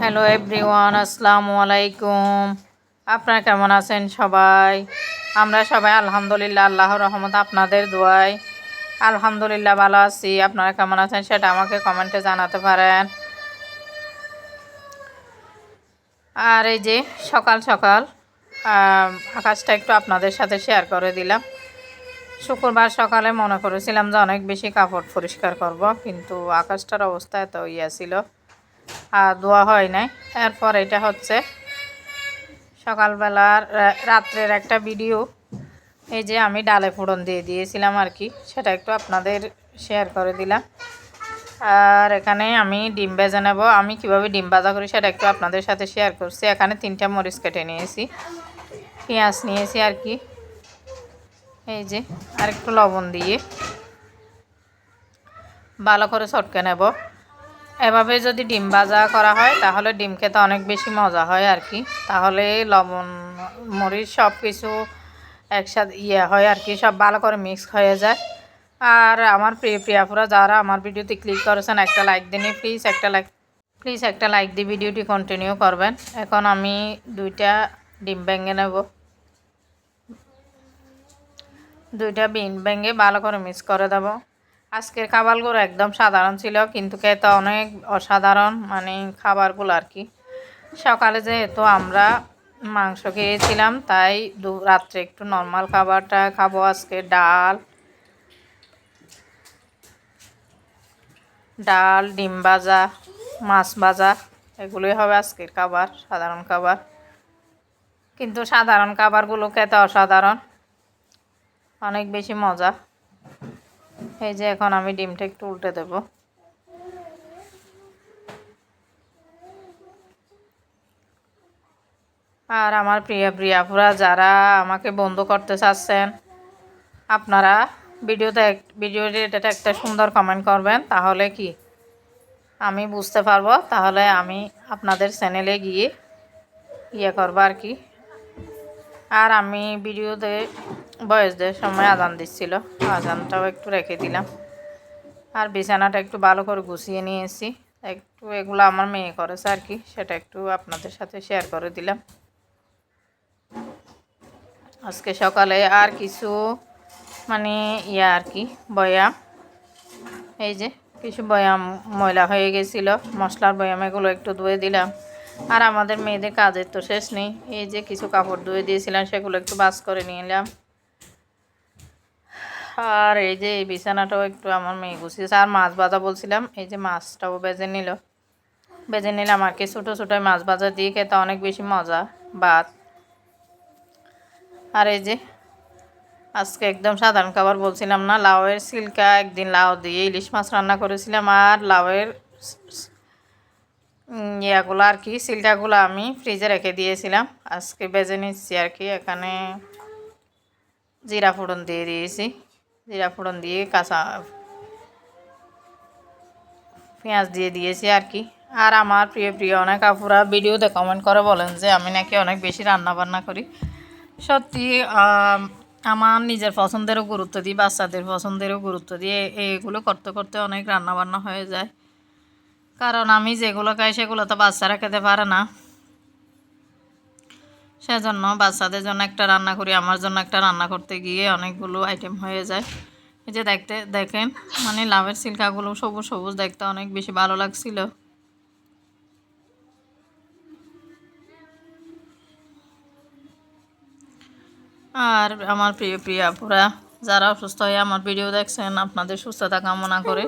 Hello everyone, আসসালামু আলাইকুম। আপনারা কেমন আছেন সবাই? আমরা সবাই আলহামদুলিল্লাহ, আল্লাহর রহমত আপনাদের দোয়ায় আলহামদুলিল্লাহ ভালো আছি। আপনারা কেমন আছেন সেটা আমাকে কমেন্টে জানাতে পারেন। আর এই যে সকাল সকাল আকাশটা একটু আপনাদের সাথে শেয়ার করে দিলাম। শুক্রবার সকালে মনে করেছিলাম যে অনেক বেশি কাপড় পরিষ্কার করব, কিন্তু আকাশটার অবস্থা এত ইয়া ছিল। ধোয়া হয় নাই। এরপর এটা হচ্ছে সকালবেলার রাত্রের একটা ভিডিও এই যে আমি ডালে ফোড়ন দিয়ে দিয়েছিলাম আর কি, সেটা একটু আপনাদের শেয়ার করে দিলাম। আর এখানে আমি ডিম ভেজে নেব। আমি কীভাবে ডিম ভাজা করি সেটা একটু আপনাদের সাথে শেয়ার করছি। এখানে তিনটা মরিচ কেটে নিয়েছি, পেঁয়াজ নিয়েছি আর কি। এই যে আর একটু লবণ দিয়ে ভালো করে চটকে নেব। এভাবে যদি ডিম ভাজা করা হয়, তাহলে ডিম খেতে অনেক বেশি মজা হয় আর কি। তাহলে লবণ, মরিচ সব কিছু একসাথে ইয়ে হয় আর কি, সব ভালো করে মিক্স হয়ে যায়। আর আমার প্রিয় প্রিয়াপুরা, যারা আমার ভিডিওতে ক্লিক করেছেন, একটা লাইক দিন প্লিজ একটা লাইক প্লিজ একটা লাইক দিয়ে ভিডিওটি কন্টিনিউ করবেন। এখন আমি দুইটা ডিম ভেঙে নেব। দুইটা বিন ভেঙে ভালো করে মিক্স করে দেবো। আজকের খাবারগুলো একদম সাধারণ ছিল, কিন্তু খেতে অনেক অসাধারণ মানে খাবারগুলো আর কি। সকালে যেহেতু আমরা মাংস খেয়েছিলাম, তাই দু, রাত্রে একটু নর্মাল খাবারটা খাব আজকে, ডাল। ডাল, ডিম ভাজা, মাছ ভাজা, এগুলোই হবে আজকের খাবার, সাধারণ খাবার। কিন্তু সাধারণ খাবারগুলো খেতে অসাধারণ, অনেক বেশি মজা। এই যে এখন আমি ডিমটা একটু উল্টে দেব। আর আমার প্রিয় প্রিয়াপুরা, যারা আমাকে বন্ধ করতে চাচ্ছেন, আপনারা ভিডিওতে ভিডিওতে এটা একটা সুন্দর কমেন্ট করবেন, তাহলে কি? আমি বুঝতে পারব, তাহলে আমি আপনাদের চ্যানেলে গিয়ে ইয়ে করব আর কি। আর আমি ভিডিওতে বয়সদের সময় আজান দিচ্ছিল। আজানটাও একটু রেখে দিলাম। আর বিছানাটা একটু ভালো করে গুছিয়ে নিয়েছি একটু এগুলো আমার মেয়ে করেছে আর কি, সেটা একটু আপনাদের সাথে শেয়ার করে দিলাম। আজকে সকালে আর কিছু মানে ইয়া আর কি বয়াম এই যে কিছু বয়াম ময়লা হয়ে গেছিল, মশলার বয়াম এগুলো একটু ধুয়ে দিলাম। আর আমাদের মেয়েদের কাজের তো শেষ নেই, এই যে কিছু কাপড় ধুয়ে দিয়েছিলাম, সেগুলো একটু বাস করে নিয়ে নিলাম আর এই যে এই বিছানাটাও একটু আমার মেয়ে গুছিয়েছে আর মাছ ভাজা বলছিলাম, এই যে মাছটাও বেজে নিল। বেজে নিলাম আর কি, ছোটো ছোটো মাছ ভাজা দিয়ে খেতে অনেক বেশি মজা, ভাত। আর এই যে আজকে একদম সাধারণ খাবার বলছিলাম না, লাউয়ের সিল্কা, একদিন লাউ দিয়ে ইলিশ মাছ রান্না করেছিলাম। আর লাউয়ের ইয়াগুলো আর কি, সিল্কাগুলো আমি ফ্রিজে রেখে দিয়েছিলাম। আজকে বেজে নিচ্ছি আর কি, এখানে জিরা ফোড়ন দিয়ে দিয়েছি। জিরা ফোড়ন দিয়ে কাঁচা পেঁয়াজ দিয়ে দিয়েছি আর কি। আর আমার প্রিয় প্রিয় অনেক আপুরা ভিডিওতে কমেন্ট করে বলেন যে আমি নাকি অনেক বেশি রান্না বান্না করি। সত্যি আম, আমার নিজের পছন্দেরও গুরুত্ব দিই বাচ্চাদের পছন্দেরও গুরুত্ব দিয়ে এগুলো করতে করতে অনেক রান্না বান্না হয়ে যায়। কারণ আমি যেগুলো খাই সেগুলো তো বাচ্চারা খেতে পারে না। সেজন্য বাচ্চাদের জন্য একটা রান্না করি, আমার জন্য একটা রান্না করতে গিয়ে অনেকগুলো আইটেম হয়ে যায়। এই যে দেখতে, দেখেন মানে লাভের সিল্কাগুলো সবুজ সবুজ, দেখতে অনেক বেশি ভালো লাগছিল। আর আমার প্রিয় প্রিয় আপুরা, যারা অসুস্থ হয়ে আমার ভিডিও দেখছেন, আপনাদের সুস্থতা কামনা করে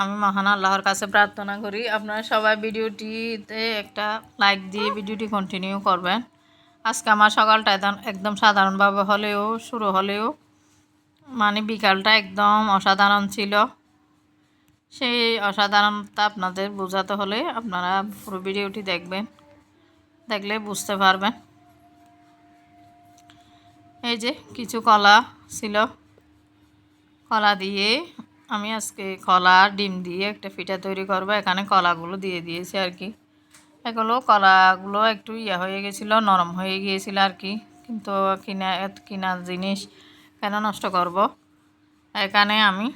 আমি মহান আল্লাহর কাছে প্রার্থনা করি। আপনারা সবাই ভিডিওটিতে একটা লাইক দিয়ে ভিডিওটি কন্টিনিউ করবেন। আজকে আমার সকালটা একদম সাধারণভাবে হলেও, শুরু হলেও মানে বিকালটা একদম অসাধারণ ছিল। সেই অসাধারণতা আপনাদের বোঝাতে হলে আপনারা পুরো ভিডিওটি দেখবেন, দেখলে বুঝতে পারবেন। এই যে কিছু কলা ছিল, কলা দিয়ে আমি আজকে কলা আর ডিম দিয়ে একটা পিঠা তৈরি করব। এখানে কলাগুলো দিয়ে দিয়েছি আর কি। এগুলো কলাগুলো একটু ইয়ে হয়ে গেছিল, নরম হয়ে গিয়েছিল আর কি। কিন্তু কিনা, এত কিনা জিনিস কেন নষ্ট করব? এখানে আমি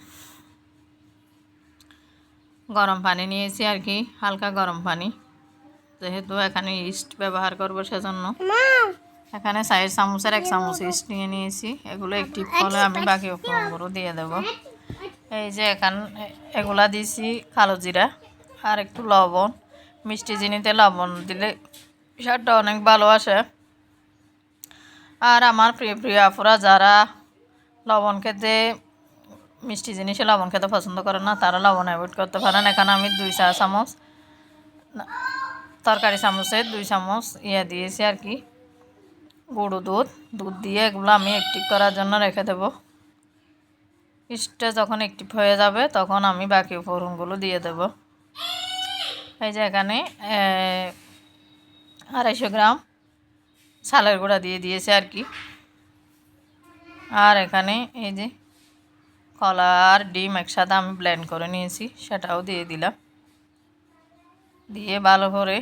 গরম পানি নিয়েছি আর কি, হালকা গরম পানি। যেহেতু এখানে ইস্ট ব্যবহার করব সেজন্য। এখানে চার চামচের এক চামচ ইস্ট নিয়ে নিয়েছি। এগুলো একটি ফলে আমি বাকি উপকরণগুলো দিয়ে দেব। এই যে এখান এগুলা দিয়েছি কালো জিরা আর একটু লবণ, মিষ্টি চিনিতে লবণ দিলে স্বাদটা অনেক ভালো আসে। আর আমার প্রিয় প্রিয় আপুরা যারা লবণ খেতে, মিষ্টি জিনিসে লবণ খেতে পছন্দ করে না, তারা লবণ অ্যাভয়েড করতে পারেন। এখানে আমি দুই চা চামচ তরকারি চামচে দুই চামচ ইয়ে দিয়েছি আর কি। গুঁড়ো দুধ দুধ দিয়ে এগুলো আমি অ্যাক্টিভ করার জন্য রেখে দেবো। ইস্টটা যখন অ্যাক্টিভ হয়ে যাবে, তখন আমি বাকি উপকরণগুলো দিয়ে দেব। এই যে এখানে আড়াইশো গ্রাম ছালের গুঁড়া দিয়ে দিয়েছে আর কি। আর এখানে এই যে কলা আর ডিম একসাথে আমি ব্লেন্ড করে নিয়েছি, সেটাও দিয়ে দিলাম। দিয়ে ভালো করে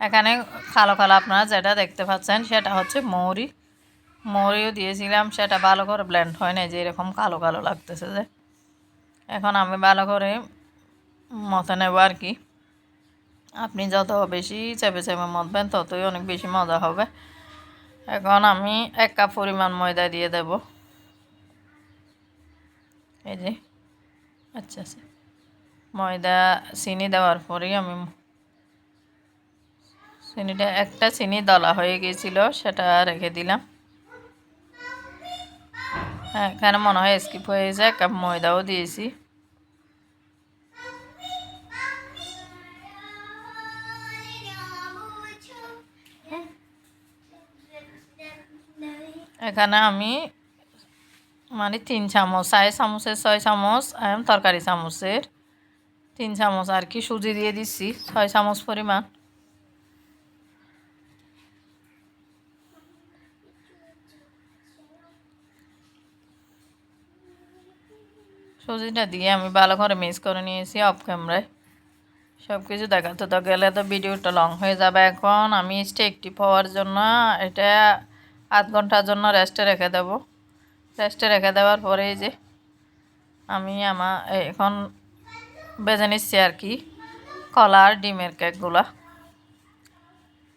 এখানে কালো কালো আপনারা যেটা দেখতে পাচ্ছেন, সেটা হচ্ছে মৌরি। মৌরিও দিয়েছিলাম, সেটা ভালো করে ব্লেন্ড হয় না যে এরকম কালো কালো লাগতেছে যে। এখন আমি ভালো করে মতে নেব আর কি। আপনি যত বেশি চেপে চেপে মতবেন, ততই অনেক বেশি মজা হবে। এখন আমি এক কাপ পরিমাণ ময়দা দিয়ে দেব। এই যে আচ্ছা আচ্ছা। ময়দা, চিনি দেওয়ার পরেই আমি চিনিটা, একটা চিনি দলা হয়ে গিয়েছিল, সেটা রেখে দিলাম। এখানে মনে হয় স্কিপ হয়ে যায় এক কাপ ময়দাও দিয়েছি। এখানে আমি মানে তিন চামচ চার চামচের ছয় চামচ তরকারি চামচের তিন চামচ আর কি সুজি দিয়ে দিচ্ছি, ছয় চামচ পরিমাণ। সুজিটা দিয়ে আমি ভালো করে মিক্স করে নিয়েছি অফ ক্যামেরায় সব কিছু দেখাতে তো গেলে তো ভিডিওটা লং হয়ে যাবে। এখন আমি স্টেকটি পাওয়ার জন্য এটা আধ ঘণ্টার জন্য রেস্টে রেখে দেব। রেস্টে রেখে দেওয়ার পরে যে আমি আমার এখন বেজে নিচ্ছি আর কি, কলা আর ডিমের কেকগুলা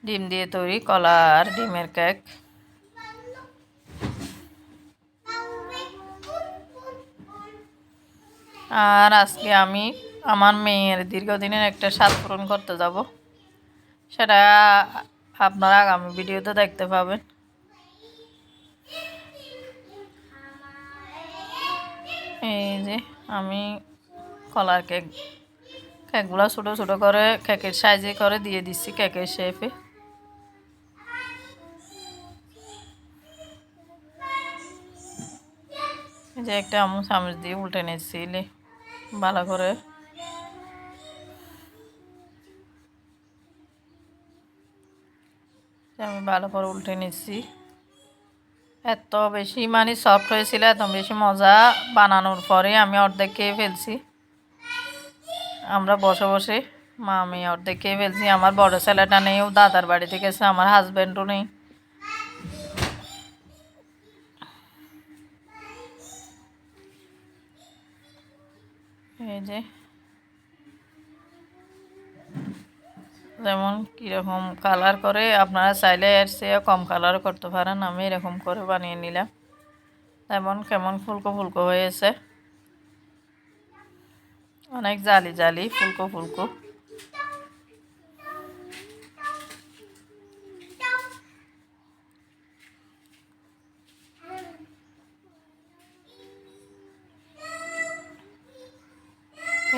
ডিম দিয়ে তৈরি কলা আর ডিমের কেক আর আজকে আমি আমার মেয়ের দীর্ঘদিনের একটা স্বাদ পূরণ করতে যাব। সেটা আপনারা আগামী ভিডিওতে দেখতে পাবেন। এই যে আমি কলার কেক, কেকগুলো ছোটো ছোটো করে, কেকের সাইজে করে দিয়ে দিচ্ছি কেকের শেপে যে একটা আমু চামচ দিয়ে উল্টে নিচ্ছি ভালো করে। আমি ভালো করে উল্টে নিচ্ছি। এত বেশি মানে সফট হয়েছিল, এত বেশি মজা বানানোর পরে আমি অর্ধেক খেয়ে ফেলছি। আমরা বসে বসে, মা আমি অর্ধেক খেয়ে ফেলছি। আমার বড় ছেলেটা নেই, ও দাদার বাড়ি থেকে এসে আমার হাজব্যান্ডও নেই। এই যে। যেমন কীরকম কালার করে, আপনারা চাইলে এর চেয়ে কম কালার করতে পারেন, আমি এরকম করে বানিয়ে নিলাম। যেমন কেমন ফুলকো ফুলকো হয়েছে। অনেক জালি জালি, ফুলকো ফুলকো।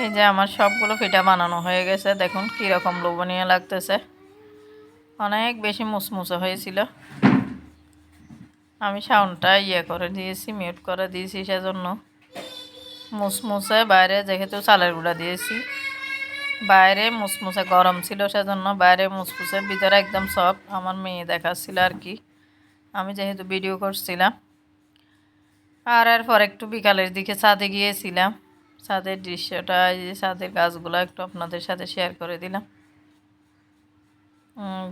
এই যে আমার সবগুলো পিঠা বানানো হয়ে গেছে। দেখুন কীরকম লোভনীয় লাগতেছে। অনেক বেশি মুসমুসে হয়েছিল। আমি সাউন্ডটা ইয়ে করে দিয়েছি, মিউট করে দিয়েছি সেজন্য। মুসমুসে বাইরে যেহেতু চালের গুঁড়া দিয়েছি, বাইরে মুসমুসে গরম ছিল সেজন্য বাইরে মুসমুসে ভিতরে একদম সব আমার মেয়ে দেখাচ্ছিল আর কি। আমি যেহেতু ভিডিও করছিলাম। আর এরপর একটু বিকালের দিকে ছাদে গিয়েছিলাম। ছাদের দৃশ্যটা, এই যে ছাদের গাছগুলো একটু আপনাদের সাথে শেয়ার করে দিলাম।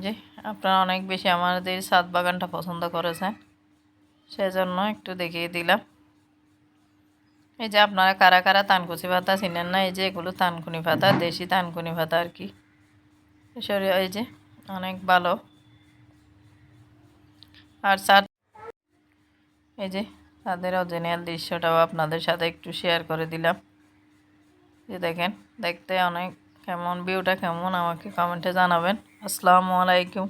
যে আপনারা অনেক বেশি আমাদের ছাদ বাগানটা পছন্দ করেছেন, সেজন্য একটু দেখিয়ে দিলাম। এই যে আপনারা কারা কারা তানকুচি পাতা চিনেন না? এই যে এগুলো তানকুনি পাতা, দেশি তানকুনি পাতা আর কি। এই যে অনেক ভালো। আর স্যার এই যে তাদের অরিজিনাল দৃশ্যটাও আপনাদের সাথে একটু শেয়ার করে দিলাম। যে দেখেন দেখতে অনেক কেমন ভিউটা কেমন আমাকে কমেন্টে জানাবেন। আসসালামু আলাইকুম।